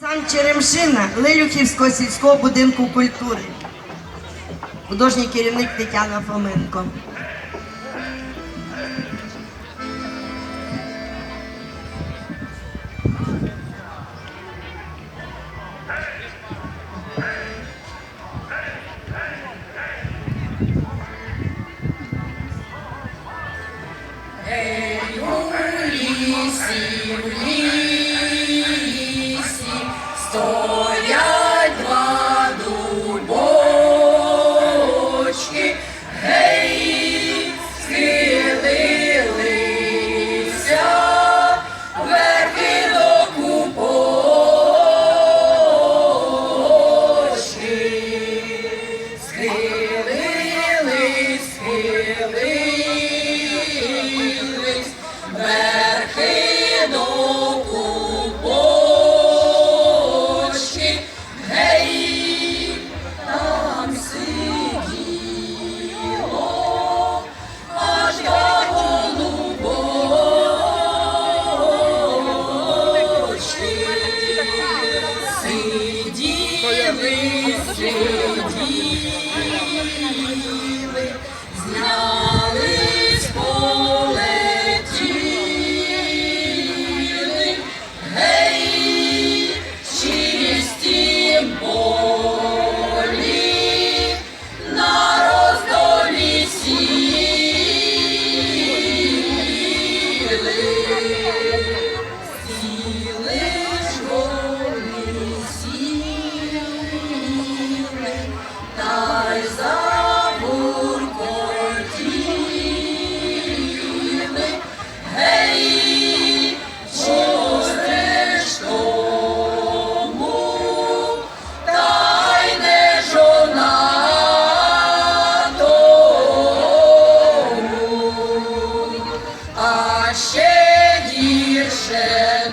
Сан Черемшина Лилюхівського сільського будинку культури, художній керівник Тетяна Фоменко. Hey, holy, see, 지은 а ще гірше.